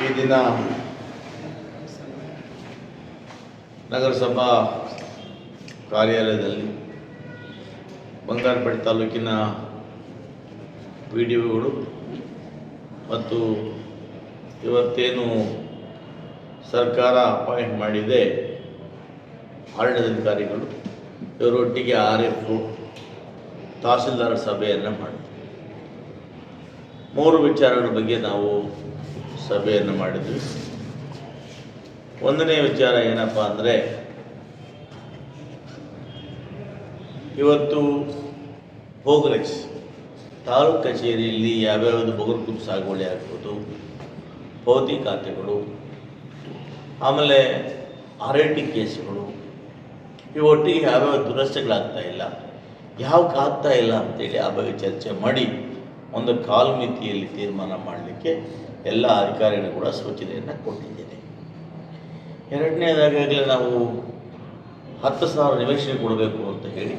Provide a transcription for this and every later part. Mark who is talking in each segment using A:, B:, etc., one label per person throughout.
A: ತಾಲೂಕಿನ ನಗರಸಭಾ ಕಾರ್ಯಾಲಯದಲ್ಲಿ ಬಂಗಾರಪೇಟೆ ತಾಲೂಕಿನ ಪಿ ಡಿ ಒಗಳು ಮತ್ತು ಇವತ್ತೇನು ಸರ್ಕಾರ ಅಪಾಯಿಂಟ್ ಮಾಡಿದೆ ಆಡಳಿತಾಧಿಕಾರಿಗಳು, ಇವರೊಟ್ಟಿಗೆ ಆರ್ ಎಫ್ ತಹಸೀಲ್ದಾರ್ ಸಭೆಯನ್ನು ಮಾಡಿ ಮೂರು ವಿಚಾರಗಳ ಬಗ್ಗೆ ನಾವು ಸಭೆಯನ್ನು ಮಾಡಿದ್ವಿ. ಒಂದನೇ ವಿಚಾರ ಏನಪ್ಪ ಅಂದರೆ, ಇವತ್ತು ಹೋಗ್ರೆಸ್ ತಾಲೂಕು ಕಚೇರಿಯಲ್ಲಿ ಯಾವ್ಯಾವುದು ಬೊಗರುಕುಂಪು ಸಾಗುವಳಿ ಆಗ್ಬೋದು, ಪೌತಿ ಖಾತೆಗಳು, ಆಮೇಲೆ ಆರ್ ಐ ಟಿ ಕೇಸ್ಗಳು ಇವು ಒಟ್ಟಿಗೆ ಯಾವ್ಯಾವ ದುರಸ್ತಿಗಳಾಗ್ತಾ ಇಲ್ಲ ಯಾವ ಆಗ್ತಾ ಇಲ್ಲ ಅಂತೇಳಿ ಆ ಬಗ್ಗೆ ಚರ್ಚೆ ಮಾಡಿ ಒಂದು ಕಾಲಮಿತಿಯಲ್ಲಿ ತೀರ್ಮಾನ ಮಾಡಲಿಕ್ಕೆ ಎಲ್ಲ ಅಧಿಕಾರಿಗಳು ಕೂಡ ಸೂಚನೆಯನ್ನು ಕೊಟ್ಟಿದ್ದೇನೆ. ಎರಡನೇದಾಗಲೇ ನಾವು ಹತ್ತು ಸಾವಿರ ನಿವೇಶನ ಕೊಡಬೇಕು ಅಂತ ಹೇಳಿ,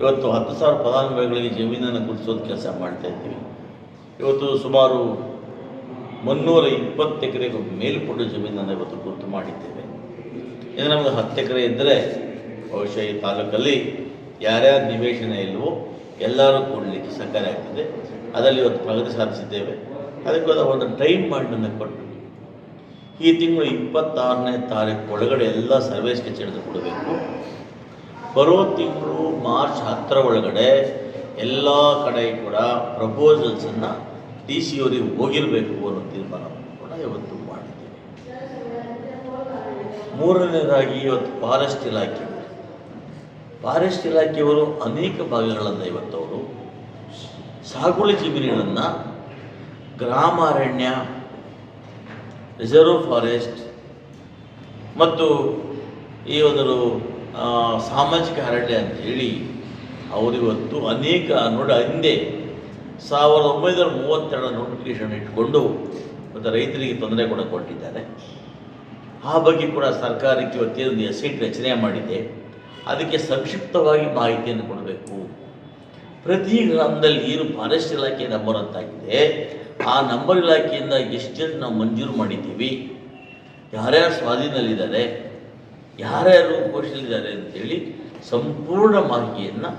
A: ಇವತ್ತು ಹತ್ತು ಸಾವಿರ ಫಲಾನುಭವಿಗಳಿಗೆ ಜಮೀನನ್ನು ಗುರುತಿಸೋದು ಕೆಲಸ ಮಾಡ್ತಾ ಇದ್ದೀವಿ. ಇವತ್ತು ಸುಮಾರು ಮುನ್ನೂರ ಇಪ್ಪತ್ತು ಎಕರೆಗೂ ಮೇಲ್ಪಟ್ಟ ಜಮೀನನ್ನು ಇವತ್ತು ಗುರುತು ಮಾಡಿದ್ದೇವೆ. ಇದು ನಮಗೆ ಹತ್ತು ಎಕರೆ ಇದ್ದರೆ ಬಹುಶಃ ಈ ತಾಲೂಕಲ್ಲಿ ಯಾರ್ಯಾರು ನಿವೇಶನ ಇಲ್ವೋ ಎಲ್ಲರೂ ಕೂಡಲಿಕ್ಕೆ ಸಹಕಾರ ಆಗ್ತದೆ. ಅದರಲ್ಲಿ ಇವತ್ತು ಪ್ರಗತಿ ಸಾಧಿಸಿದ್ದೇವೆ. ಅದಕ್ಕೋಸ್ಕರ ಒಂದು ಟೈಮ್ ಬಾಂಡನ್ನು ಕೊಟ್ಟು. ಈ ತಿಂಗಳು ಇಪ್ಪತ್ತಾರನೇ ತಾರೀಕು ಒಳಗಡೆ ಎಲ್ಲ ಸರ್ವೇ ಸ್ಕೆಚ್ ಹಿಡಿದು ಕೊಡಬೇಕು. ಬರೋ ತಿಂಗಳು ಮಾರ್ಚ್ ಹತ್ತರ ಒಳಗಡೆ ಎಲ್ಲ ಕಡೆ ಕೂಡ ಪ್ರಪೋಸಲ್ಸನ್ನು ಡಿ ಸಿ ಅವರಿಗೆ ಹೋಗಿರಬೇಕು ಅನ್ನೋ ತೀರ್ಮಾನವನ್ನು ಕೂಡ ಇವತ್ತು ಮಾಡಿದ್ದೇವೆ. ಮೂರನೇದಾಗಿ ಇವತ್ತು ಫಾರೆಸ್ಟ್ ಇಲಾಖೆ ಫಾರೆಸ್ಟ್ ಇಲಾಖೆಯವರು ಅನೇಕ ಭಾಗಗಳನ್ನು ಇವತ್ತವರು ಸಾಗುವಳಿ ಜಮೀನುಗಳನ್ನು ಗ್ರಾಮಾರಣ್ಯ, ರಿಸರ್ವ್ ಫಾರೆಸ್ಟ್ ಮತ್ತು ಈ ಒಂದು ಸಾಮಾಜಿಕ ಅರಣ್ಯ ಅಂತ ಹೇಳಿ ಅವರಿವತ್ತು ಅನೇಕ ನೋಡಿ ಹಿಂದೆ ಸಾವಿರದ ಒಂಬೈನೂರ ಮೂವತ್ತೆರಡರ ನೋಟಿಫಿಕೇಶನ್ ಇಟ್ಕೊಂಡು ಮತ್ತು ರೈತರಿಗೆ ತೊಂದರೆ ಕೂಡ ಕೊಟ್ಟಿದ್ದಾರೆ. ಆ ಬಗ್ಗೆ ಕೂಡ ಸರ್ಕಾರಕ್ಕೆ ಇವತ್ತೇನೊಂದು ಎಸ್ ಐ ರಚನೆ ಮಾಡಿದೆ. ಅದಕ್ಕೆ ಸಂಕ್ಷಿಪ್ತವಾಗಿ ಮಾಹಿತಿಯನ್ನು ಕೊಡಬೇಕು. ಪ್ರತಿ ಗ್ರಾಮದಲ್ಲಿ ಏನು ಫಾರೆಸ್ಟ್ ಇಲಾಖೆ ನಂಬರ್ ಅಂತಾಗಿದೆ, ಆ ನಂಬರ್ ಇಲಾಖೆಯಿಂದ ಎಷ್ಟು ಜನ ನಾವು ಮಂಜೂರು ಮಾಡಿದ್ದೀವಿ? ಯಾರ್ಯಾರು ಸ್ವಾಧೀನದಲ್ಲಿದ್ದಾರೆ? ಯಾರ್ಯಾರು ಕೋಶದಲ್ಲಿದ್ದಾರೆ ಅಂತೇಳಿ ಸಂಪೂರ್ಣ ಮಾಹಿತಿಯನ್ನು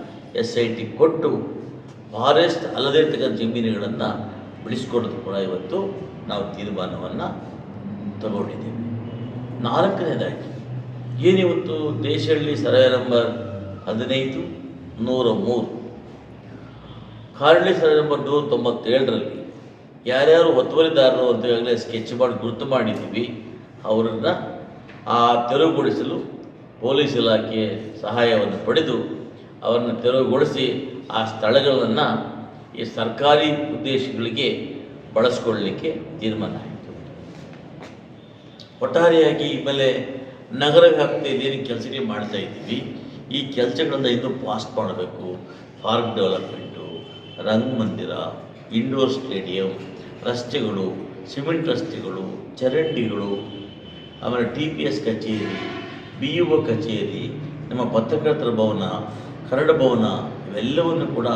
A: ಎಸ್ ಐ ಟಿ ಕೊಟ್ಟು ಫಾರೆಸ್ಟ್ ಅಲ್ಲದೇ ಇರ್ತಕ್ಕಂಥ ಜಮೀನುಗಳನ್ನು ಬಿಡಿಸ್ಕೊಡೋದು ಕೂಡ ಇವತ್ತು ನಾವು ತೀರ್ಮಾನವನ್ನು ತಗೊಂಡಿದ್ದೇವೆ. ನಾಲ್ಕನೇದಾಗಿ ಏನಿವತ್ತು ದೇಶಹಳ್ಳಿ ಸರಾಯ ನಂಬರ್ ಹದಿನೈದು, ನೂರ ಮೂರು. ಕಾರಳ್ಳಿ ಸರಾಯ ನಂಬರ್ ನೂರ ತೊಂಬತ್ತೇಳರಲ್ಲಿ ಯಾರ್ಯಾರು ಒತ್ತುವರಿದಾರರು ಅಂತ ಈಗಾಗಲೇ ಸ್ಕೆಚ್ ಮಾಡಿ ಗುರುತು ಮಾಡಿದ್ದೀವಿ, ಅವರನ್ನು ಆ ತೆರವುಗೊಳಿಸಲು ಪೊಲೀಸ್ ಇಲಾಖೆ ಸಹಾಯವನ್ನು ಪಡೆದು ಅವರನ್ನು ತೆರವುಗೊಳಿಸಿ ಆ ಸ್ಥಳಗಳನ್ನು ಈ ಸರ್ಕಾರಿ ಉದ್ದೇಶಗಳಿಗೆ ಬಳಸ್ಕೊಳ್ಳಲಿಕ್ಕೆ ತೀರ್ಮಾನ ಆಯಿತು. ಒಟ್ಟಾರೆಯಾಗಿ ಆಮೇಲೆ ನಗರ ವ್ಯಾಪ್ತಿಯಲ್ಲಿ ಏನು ಕೆಲಸಗಳು ಮಾಡ್ತಾ ಇದ್ದೀವಿ. ಈ ಕೆಲಸಗಳನ್ನ ಇನ್ನೂ ಫಾಸ್ಟ್ ಮಾಡಬೇಕು. ಪಾರ್ಕ್ ಡೆವಲಪ್ಮೆಂಟು ರಂಗಮಂದಿರ ಇಂಡೋರ್ ಸ್ಟೇಡಿಯಂ ರಸ್ತೆಗಳು ಸಿಮೆಂಟ್ ರಸ್ತೆಗಳು, ಚರಂಡಿಗಳು, ಆಮೇಲೆ ಟಿ ಪಿ ಎಸ್ ಕಚೇರಿ ಬಿ ಯು ಒ ಕಚೇರಿ, ನಮ್ಮ ಪತ್ರಕರ್ತರ ಭವನ ಕರಡು ಭವನ, ಇವೆಲ್ಲವನ್ನು ಕೂಡ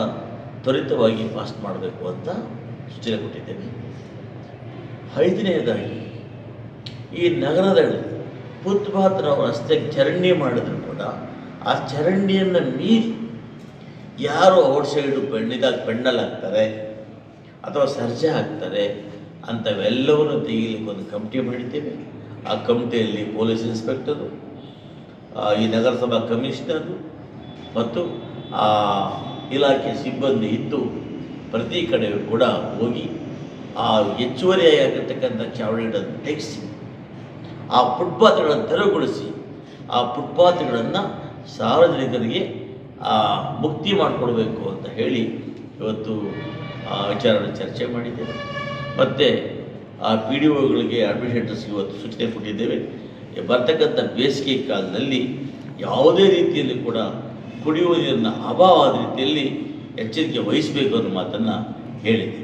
A: ತ್ವರಿತವಾಗಿ ಫಾಸ್ಟ್ ಮಾಡಬೇಕು ಅಂತ ಸೂಚನೆ ಕೊಟ್ಟಿದ್ದೇನೆ. ಐದನೆಯದಾಗಿ, ಈ ನಗರದಲ್ಲಿ ಫುಟ್ಪಾತ್ ಅಷ್ಟೇ ಚರಂಡಿ ಮಾಡಿದ್ರು ಕೂಡ, ಆ ಚರಂಡಿಯನ್ನು ಮೀರಿ ಯಾರು ಔಟ್ ಸೈಡು ಪೆಣ್ಣಿದಾಗ ಪೆಂಡಲ್ ಹಾಕ್ತಾರೆ ಅಥವಾ ಸರ್ಜೆ ಹಾಕ್ತಾರೆ ಅಂಥವೆಲ್ಲವನ್ನು ತೆಗೀಲಿಕ್ಕೆ ಒಂದು ಕಮಿಟಿ ಮಾಡಿದ್ದೇವೆ. ಆ ಕಮಿಟಿಯಲ್ಲಿ ಪೊಲೀಸ್ ಇನ್ಸ್ಪೆಕ್ಟರು ಈ ನಗರಸಭಾ ಕಮಿಷನರು ಮತ್ತು, ಆ, ಇಲಾಖೆ ಸಿಬ್ಬಂದಿ ಇದ್ದು ಪ್ರತಿ ಕಡೆಯೂ ಕೂಡ ಹೋಗಿ, ಆ, ಹೆಚ್ಚುವರಿಯಾಗಿರ್ತಕ್ಕಂಥ ಚಾವಣಿಗಳನ್ನು ತೆಗೆಸಿ ಆ ಫುಟ್ಪಾತ್ಗಳನ್ನು ತೆರವುಗೊಳಿಸಿ, ಆ ಫುಟ್ಪಾತ್ಗಳನ್ನು ಸಾರ್ವಜನಿಕರಿಗೆ ಮುಕ್ತಿ ಮಾಡಿಕೊಡ್ಬೇಕು ಅಂತ ಹೇಳಿ ಇವತ್ತು, ಆ, ವಿಚಾರವನ್ನು ಚರ್ಚೆ ಮಾಡಿದ್ದೇವೆ. ಮತ್ತು, ಆ ಪಿ ಡಿ ಒಗಳಿಗೆ ಅಡ್ಮಿನಿಸ್ಟ್ರೇಟರ್ಸ್ಗೆ ಇವತ್ತು ಸೂಚನೆ ಕೊಟ್ಟಿದ್ದೇವೆ. ಬರ್ತಕ್ಕಂಥ ಬೇಸಿಗೆ ಕಾಲದಲ್ಲಿ ಯಾವುದೇ ರೀತಿಯಲ್ಲಿ ಕೂಡ ಕುಡಿಯುವ ನೀರಿನ ಅಭಾವ ಆದ ರೀತಿಯಲ್ಲಿ ಎಚ್ಚರಿಕೆ ವಹಿಸಬೇಕು ಅನ್ನೋ ಮಾತನ್ನು ಹೇಳಿದ್ದೇವೆ.